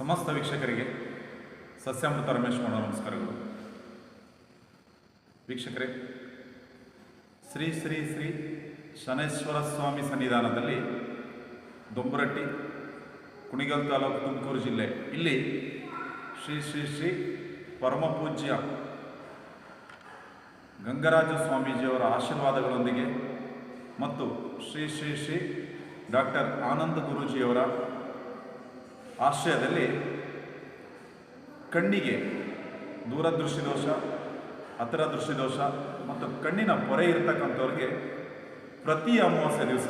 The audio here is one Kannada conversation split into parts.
ಸಮಸ್ತ ವೀಕ್ಷಕರಿಗೆ ಸಸ್ಯಾಮೃತ ರಮೇಶ್ ಮಾಡ ನಮಸ್ಕಾರಗಳು. ವೀಕ್ಷಕರೇ, ಶ್ರೀ ಶ್ರೀ ಶ್ರೀ ಶನೇಶ್ವರ ಸ್ವಾಮಿ ಸನ್ನಿಧಾನದಲ್ಲಿ ದೊಂಬರಟ್ಟಿ, ಕುಣಿಗಲ್ ತಾಲೂಕು ತುಮಕೂರು ಜಿಲ್ಲೆ. ಇಲ್ಲಿ ಶ್ರೀ ಶ್ರೀ ಶ್ರೀ ಪರಮಪೂಜ್ಯ ಗಂಗರಾಜ ಸ್ವಾಮೀಜಿಯವರ ಆಶೀರ್ವಾದಗಳೊಂದಿಗೆ ಮತ್ತು ಶ್ರೀ ಶ್ರೀ ಶ್ರೀ ಡಾಕ್ಟರ್ ಆನಂದ ಗುರೂಜಿಯವರ ಆಶ್ರಯದಲ್ಲಿ ಕಣ್ಣಿಗೆ ದೂರದೃಷ್ಟಿ ದೋಷ ಹತ್ತಿರ ದೃಷ್ಟಿ ದೋಷ ಮತ್ತು ಕಣ್ಣಿನ ಪೊರೆ ಇರತಕ್ಕಂಥವ್ರಿಗೆ ಪ್ರತಿ ಅಮಾವಾಸ್ಯೆ ದಿವಸ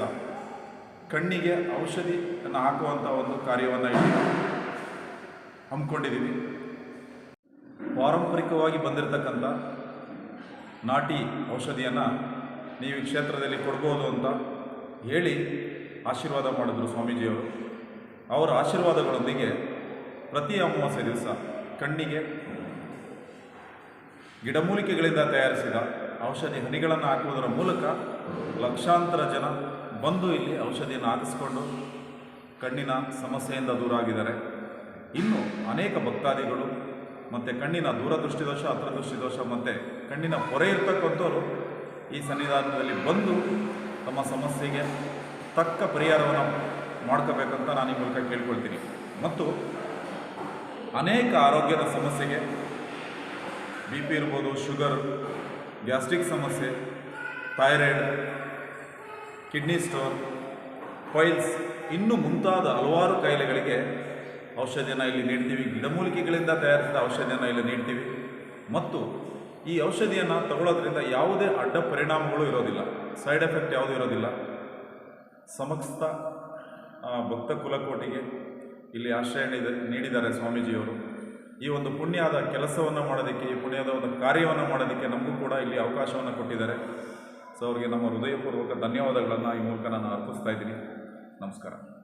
ಕಣ್ಣಿಗೆ ಔಷಧಿಯನ್ನು ಹಾಕುವಂಥ ಒಂದು ಕಾರ್ಯವನ್ನು ಇಲ್ಲಿ ಹಮ್ಮಿಕೊಂಡಿದ್ದೀವಿ. ಪಾರಂಪರಿಕವಾಗಿ ಬಂದಿರತಕ್ಕಂಥ ನಾಟಿ ಔಷಧಿಯನ್ನು ನೀವು ಈ ಕ್ಷೇತ್ರದಲ್ಲಿ ಕೊಡ್ಬೋದು ಅಂತ ಹೇಳಿ ಆಶೀರ್ವಾದ ಮಾಡಿದ್ರು ಸ್ವಾಮೀಜಿಯವರು. ಅವರ ಆಶೀರ್ವಾದಗಳೊಂದಿಗೆ ಪ್ರತಿ ಅಮಾವಾಸ್ಯೆ ದಿವಸ ಕಣ್ಣಿಗೆ ಗಿಡಮೂಲಿಕೆಗಳಿಂದ ತಯಾರಿಸಿದ ಔಷಧಿ ಹನಿಗಳನ್ನು ಹಾಕುವುದರ ಮೂಲಕ ಲಕ್ಷಾಂತರ ಜನ ಬಂದು ಇಲ್ಲಿ ಔಷಧಿಯನ್ನು ಹಾಕಿಸಿಕೊಂಡು ಕಣ್ಣಿನ ಸಮಸ್ಯೆಯಿಂದ ದೂರ ಆಗಿದ್ದಾರೆ ಇನ್ನು ಅನೇಕ ಭಕ್ತಾದಿಗಳು ಮತ್ತು ಕಣ್ಣಿನ ದೂರದೃಷ್ಟಿ ದೋಷ ಹತ್ರದೃಷ್ಟಿ ದೋಷ ಮತ್ತು ಕಣ್ಣಿನ ಪೊರೆ ಇರ್ತಕ್ಕಂಥವ್ರು ಈ ಸನ್ನಿಧಾನದಲ್ಲಿ ಬಂದು ತಮ್ಮ ಸಮಸ್ಯೆಗೆ ತಕ್ಕ ಪರಿಹಾರವನ್ನು ಮಾಡ್ಕೋಬೇಕಂತ ನಾನು ಈ ಮೂಲಕ ಕೇಳ್ಕೊಳ್ತೀನಿ. ಮತ್ತು ಅನೇಕ ಆರೋಗ್ಯದ ಸಮಸ್ಯೆಗೆ ಬಿ ಪಿ ಇರ್ಬೋದು, ಶುಗರ್, ಗ್ಯಾಸ್ಟ್ರಿಕ್ ಸಮಸ್ಯೆ, ಥೈರಾಯ್ಡ್, ಕಿಡ್ನಿ ಸ್ಟೋನ್ ಫೈಲ್ಸ್ ಇನ್ನೂ ಮುಂತಾದ ಹಲವಾರು ಕಾಯಿಲೆಗಳಿಗೆ ಔಷಧಿಯನ್ನು ಇಲ್ಲಿ ನೀಡ್ತೀವಿ. ಗಿಡಮೂಲಿಕೆಗಳಿಂದ ತಯಾರಿಸಿದ ಔಷಧಿಯನ್ನು ಇಲ್ಲಿ ನೀಡ್ತೀವಿ. ಮತ್ತು ಈ ಔಷಧಿಯನ್ನು ತಗೊಳ್ಳೋದ್ರಿಂದ ಯಾವುದೇ ಅಡ್ಡ ಪರಿಣಾಮಗಳು ಇರೋದಿಲ್ಲ. ಸೈಡ್ ಎಫೆಕ್ಟ್ ಯಾವುದೂ ಇರೋದಿಲ್ಲ. ಸಮಸ್ತ ಭಕ್ತ ಕುಲಕೋಟಿಗೆ ಇಲ್ಲಿ ಆಶ್ರಯ ನೀಡಿ- ನೀಡಿದ್ದಾರೆ ಸ್ವಾಮೀಜಿಯವರು. ಈ ಒಂದು ಪುಣ್ಯದ ಕೆಲಸವನ್ನು ಮಾಡೋದಕ್ಕೆ, ಈ ಪುಣ್ಯದ ಒಂದು ಕಾರ್ಯವನ್ನು ಮಾಡೋದಕ್ಕೆ ನಮಗೂ ಕೂಡ ಇಲ್ಲಿ ಅವಕಾಶವನ್ನು ಕೊಟ್ಟಿದ್ದಾರೆ. ಸೊ, ಅವರಿಗೆ ನಮ್ಮ ಹೃದಯಪೂರ್ವಕ ಧನ್ಯವಾದಗಳನ್ನು ಈ ಮೂಲಕ ನಾನು ಅರ್ಪಿಸ್ತಾ ಇದ್ದೀನಿ. ನಮಸ್ಕಾರ.